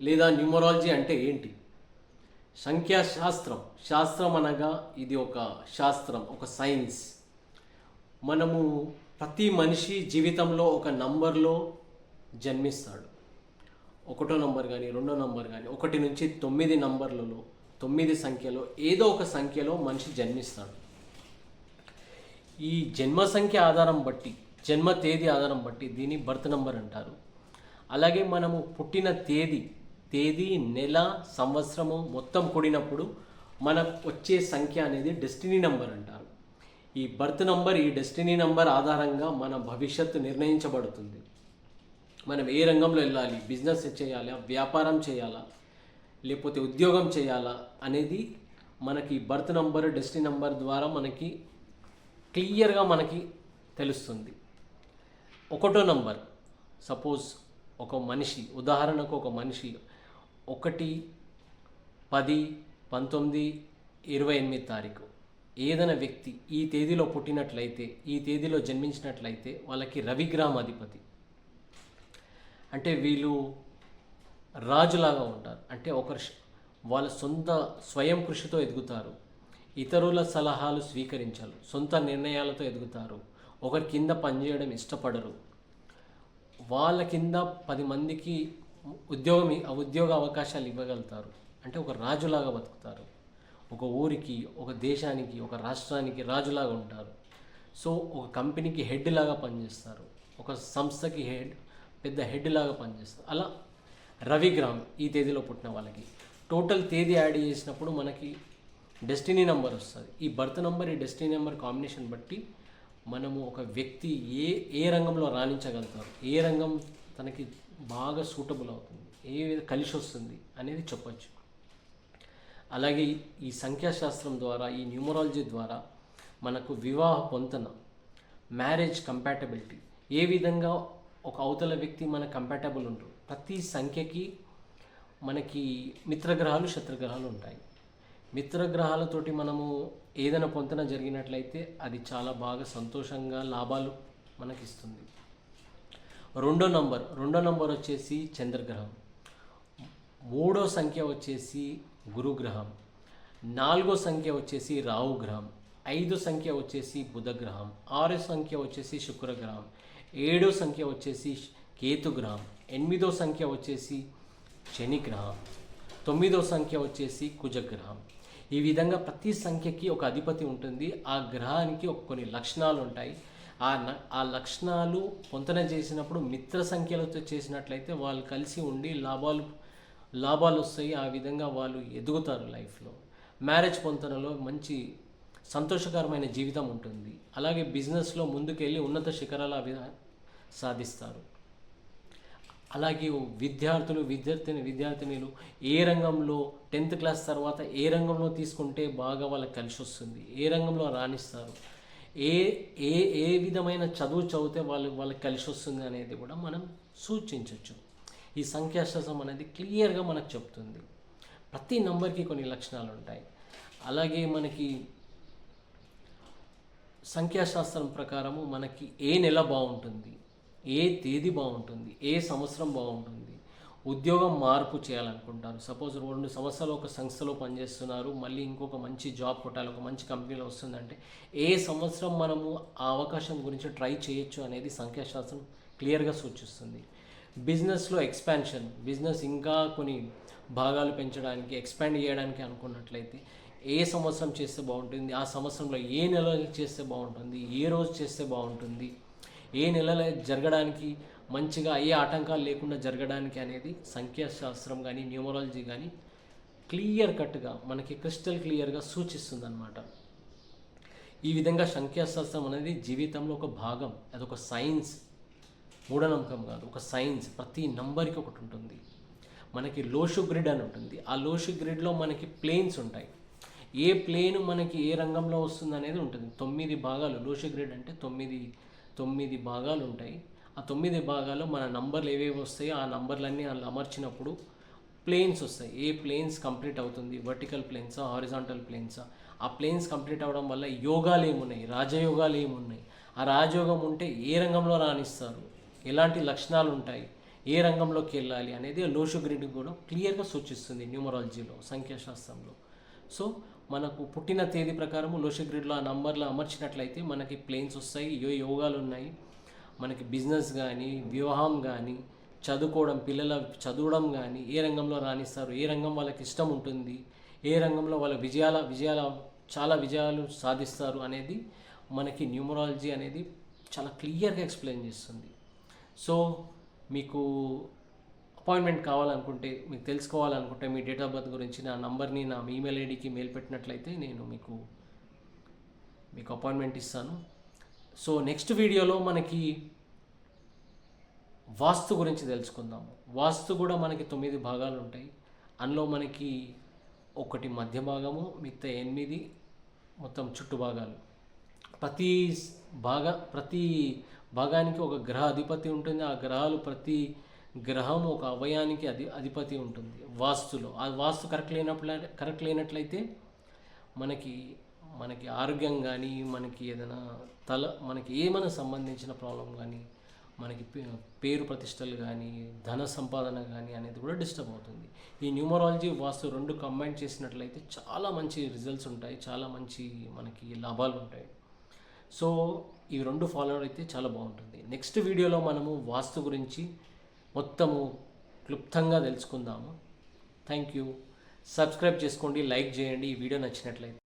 లేదా న్యూమరాలజీ అంటే ఏంటి? సంఖ్యాశాస్త్రం. శాస్త్రం అనగా ఇది ఒక శాస్త్రం ఒక సైన్స్. మనము ప్రతి మనిషి జీవితంలో ఒక నంబర్లో జన్మిస్తాడు. ఒకటో నంబర్ కానీ రెండో నంబర్ కానీ ఒకటి నుంచి తొమ్మిది నంబర్లలో తొమ్మిది సంఖ్యలో ఏదో ఒక సంఖ్యలో మనిషి జన్మిస్తాడు. ఈ జన్మ సంఖ్య ఆధారం బట్టి జన్మ తేదీ ఆధారం బట్టి దీన్ని బర్త్ నంబర్ అంటారు. అలాగే మనము పుట్టిన తేదీ తేదీ నెల సంవత్సరము మొత్తం కూడినప్పుడు మనకు వచ్చే సంఖ్య అనేది డెస్టినీ నంబర్ అంటారు. ఈ బర్త్ నంబర్ ఈ డెస్టినీ నంబర్ ఆధారంగా మన భవిష్యత్తు నిర్ణయించబడుతుంది. మనం ఏ రంగంలో వెళ్ళాలి? బిజినెస్ చేయాలా? వ్యాపారం చేయాలా? లేకపోతే ఉద్యోగం చేయాలా? అనేది మనకి బర్త్ నంబర్ డెస్టినీ నంబర్ ద్వారా మనకి క్లియర్గా మనకి తెలుస్తుంది. ఒకటో నంబర్ సపోజ్ ఒక మనిషి ఉదాహరణకు ఒక మనిషి ఒకటి పది పంతొమ్మిది ఇరవై ఎనిమిది తారీఖు. ఏదైనా వ్యక్తి ఈ తేదీలో పుట్టినట్లయితే ఈ తేదీలో జన్మించినట్లయితే వాళ్ళకి రవిగ్రహం అధిపతి అంటే వీళ్ళు రాజులాగా ఉంటారు. అంటే ఒకరు వాళ్ళ సొంత స్వయం కృషితో ఎదుగుతారు. ఇతరుల సలహాలు స్వీకరించారు. సొంత నిర్ణయాలతో ఎదుగుతారు. ఒకరి కింద పనిచేయడం ఇష్టపడరు. వాళ్ళ కింద పది మందికి ఉద్యోగం ఉద్యోగ అవకాశాలు ఇవ్వగలుగుతారు. అంటే ఒక రాజులాగా బతుకుతారు. ఒక ఊరికి ఒక దేశానికి ఒక రాష్ట్రానికి రాజులాగా ఉంటారు. సో ఒక కంపెనీకి హెడ్ లాగా పనిచేస్తారు. ఒక సంస్థకి హెడ్ పెద్ద హెడ్ లాగా పనిచేస్తారు. అలా రవిగ్రామ్ ఈ తేదీలో పుట్టిన వాళ్ళకి. టోటల్ తేదీ యాడ్ చేసినప్పుడు మనకి డెస్టినీ నెంబర్ వస్తుంది. ఈ బర్త్ నెంబర్ ఈ డెస్టినీ నెంబర్ కాంబినేషన్ బట్టి మనము ఒక వ్యక్తి ఏ ఏ రంగంలో రాణించగలుగుతారు. ఏ రంగం తనకి బాగా సూటబుల్ అవుతుంది. ఏ విధ- కలిసి వస్తుంది అనేది చెప్పొచ్చు. అలాగే ఈ సంఖ్యాశాస్త్రం ద్వారా ఈ న్యూమరాలజీ ద్వారా మనకు వివాహ పొంతన మ్యారేజ్ కంపాటబిలిటీ ఏ విధంగా ఒక అవతల వ్యక్తి మన కంపాటబుల్ ఉంటారు ప్రతి సంఖ్యకి మనకి మిత్రగ్రహాలు శత్రుగ్రహాలు ఉంటాయి. మిత్రగ్రహాలతోటి మనము ఏదైనా పొంతన జరిగినట్లయితే అది చాలా బాగా సంతోషంగా లాభాలు మనకిస్తుంది. రెండో నంబర్ రెండో నంబర్ వచ్చేసి చంద్రగ్రహం. మూడో సంఖ్య వచ్చేసి గురుగ్రహం. నాలుగో సంఖ్య వచ్చేసి రాహు గ్రహం ఐదో సంఖ్య వచ్చేసి బుధగ్రహం. ఆరో సంఖ్య వచ్చేసి శుక్రగ్రహం. ఏడో సంఖ్య వచ్చేసి కేతుగ్రహం. ఎనిమిదో సంఖ్య వచ్చేసి శనిగ్రహం. తొమ్మిదో సంఖ్య వచ్చేసి కుజగ్రహం. ఈ విధంగా ప్రతి సంఖ్యకి ఒక అధిపతి ఉంటుంది. ఆ గ్రహానికి ఒక కొన్ని లక్షణాలు ఉంటాయి. ఆ న- ఆ లక్షణాలు పొంతన చేసినప్పుడు మిత్ర సంఖ్యలతో చేసినట్లయితే వాళ్ళు కలిసి ఉండి లాభాలు లాభాలు వస్తాయి. ఆ విధంగా వాళ్ళు ఎదుగుతారు లైఫ్లో. మ్యారేజ్ పొంతనలో మంచి సంతోషకరమైన జీవితం ఉంటుంది. అలాగే బిజినెస్లో ముందుకెళ్ళి ఉన్నత శిఖరాలు అవి సాధిస్తారు. అలాగే విద్యార్థులు విద్యార్థిని విద్యార్థినిలు ఏ రంగంలో టెన్త్ క్లాస్ తర్వాత ఏ రంగంలో తీసుకుంటే బాగా వాళ్ళకి కలిసి వస్తుంది. ఏ రంగంలో రాణిస్తారు? ఏ ఏ ఏ విధమైన చదువు చదివితే వాళ్ళు వాళ్ళకి కలిసి వస్తుంది అనేది కూడా మనం సూచించవచ్చు. ఈ సంఖ్యాశాస్త్రం అనేది క్లియర్గా మనకు చెప్తుంది. ప్రతి నంబర్కి కొన్ని లక్షణాలు ఉంటాయి. అలాగే మనకి సంఖ్యాశాస్త్రం ప్రకారము మనకి ఏ నెల బాగుంటుంది ఏ తేదీ బాగుంటుంది ఏ సంవత్సరం బాగుంటుంది ఉద్యోగం మార్పు చేయాలనుకుంటారు. సపోజ్ రెండు సంవత్సరాలు ఒక సంస్థలో పనిచేస్తున్నారు మళ్ళీ ఇంకొక మంచి జాబ్ కొట్టాలి ఒక మంచి కంపెనీలో వస్తుందంటే ఏ సంవత్సరం మనము ఆ అవకాశం గురించి ట్రై చేయొచ్చు అనేది సంఖ్యాశాస్త్రం క్లియర్గా సూచిస్తుంది. బిజినెస్లో ఎక్స్పాన్షన్ బిజినెస్ ఇంకా కొన్ని భాగాలు పెంచడానికి ఎక్స్పాండ్ చేయడానికి అనుకున్నట్లయితే ఏ సంవత్సరం చేస్తే బాగుంటుంది ఆ సంవత్సరంలో ఏ నెల చేస్తే బాగుంటుంది ఏ రోజు చేస్తే బాగుంటుంది ఏ నెలలో జరగడానికి మంచిగా ఏ ఆటంకాలు లేకుండా జరగడానికి అనేది సంఖ్యాశాస్త్రం కానీ న్యూమరాలజీ కానీ క్లియర్ కట్గా మనకి క్రిస్టల్ క్లియర్గా సూచిస్తుంది అనమాట ఈ విధంగా సంఖ్యాశాస్త్రం అనేది జీవితంలో ఒక భాగం అదొక సైన్స్ మూఢనమ్మకం కాదు ఒక సైన్స్ ప్రతి నంబర్కి ఒకటి ఉంటుంది. మనకి లోషు గ్రిడ్ అని ఉంటుంది. ఆ లోషు గ్రిడ్లో మనకి ప్లేన్స్ ఉంటాయి. ఏ ప్లేన్ మనకి ఏ రంగంలో వస్తుంది అనేది ఉంటుంది. తొమ్మిది భాగాలు లోషు గ్రిడ్ అంటే తొమ్మిది తొమ్మిది భాగాలు ఉంటాయి. ఆ తొమ్మిది భాగాలు మన నంబర్లు ఏవేవి వస్తాయో ఆ నంబర్లన్నీ అందులో అమర్చినప్పుడు ప్లేన్స్ వస్తాయి. ఏ ప్లేన్స్ కంప్లీట్ అవుతుంది? వర్టికల్ ప్లేన్సా హారిజాంటల్ ప్లేన్సా ఆ? ప్లేన్స్ కంప్లీట్ అవ్వడం వల్ల యోగాలు ఏమున్నాయి? రాజయోగాలు ఏమున్నాయి? ఆ రాజయోగం ఉంటే ఏ రంగంలో రాణిస్తారు? ఎలాంటి లక్షణాలు ఉంటాయి? ఏ రంగంలోకి వెళ్ళాలి అనేది లోషు గ్రిడ్ కూడా క్లియర్గా సూచిస్తుంది న్యూమరాలజీలో సంఖ్యాశాస్త్రంలో. సో మనకు పుట్టిన తేదీ ప్రకారం లోషో గ్రిడ్లో ఆ నంబర్లు అమర్చినట్లయితే మనకి ప్లేన్స్ వస్తాయి యో యోగాలు ఉన్నాయి. మనకి బిజినెస్ కానీ వివాహం కానీ చదువుకోవడం పిల్లల చదవడం కానీ ఏ రంగంలో రాణిస్తారు ఏ రంగం వాళ్ళకి ఇష్టం ఉంటుంది ఏ రంగంలో వాళ్ళ విజయాల విజయాల చాలా విజయాలు సాధిస్తారు అనేది మనకి న్యూమరాలజీ అనేది చాలా క్లియర్గా ఎక్స్ప్లెయిన్ చేస్తుంది. సో మీకు అపాయింట్మెంట్ కావాలనుకుంటే మీకు తెలుసుకోవాలనుకుంటే మీ డేట్ ఆఫ్ బర్త్ గురించి నా నంబర్ని నా ఈమెయిల్ ఐడికి మెయిల్ పెట్టినట్లయితే నేను మీకు మీకు అపాయింట్మెంట్ ఇస్తాను. సో నెక్స్ట్ వీడియోలో మనకి వాస్తు గురించి తెలుసుకుందాము వాస్తు కూడా మనకి తొమ్మిది భాగాలు ఉంటాయి. అందులో మనకి ఒకటి మధ్య భాగము మిగతా ఎనిమిది మొత్తం చుట్టు భాగాలు. ప్రతి భాగా భాగ ప్రతి భాగానికి ఒక గ్రహ అధిపతి ఉంటుంది. ఆ గ్రహాలు ప్రతి గ్రహం ఒక అవయానికి అధి అధిపతి ఉంటుంది వాస్తులో. ఆ వాస్తు కరెక్ట్ లేనప్పుడు కరెక్ట్ లేనట్లయితే మనకి మనకి ఆరోగ్యం కానీ మనకి ఏదైనా తల మనకి ఏమైనా సంబంధించిన ప్రాబ్లం కానీ మనకి పే- పేరు ప్రతిష్టలు కానీ ధన సంపాదన కానీ అనేది కూడా డిస్టర్బ్ అవుతుంది. ఈ న్యూమరాలజీ వాస్తు రెండు కంబైన్ చేసినట్లయితే చాలా మంచి రిజల్ట్స్ ఉంటాయి చాలా మంచి మనకి లాభాలు ఉంటాయి. సో ఇవి రెండు ఫాలో అయితే చాలా బాగుంటుంది. నెక్స్ట్ వీడియోలో మనము వాస్తు గురించి మొత్తము క్లుప్తంగా తెలుసుకుందాము. Thank you. సబ్స్క్రైబ్ చేసుకోండి లైక్ చేయండి. ఈ వీడియో నచ్చినట్లయితే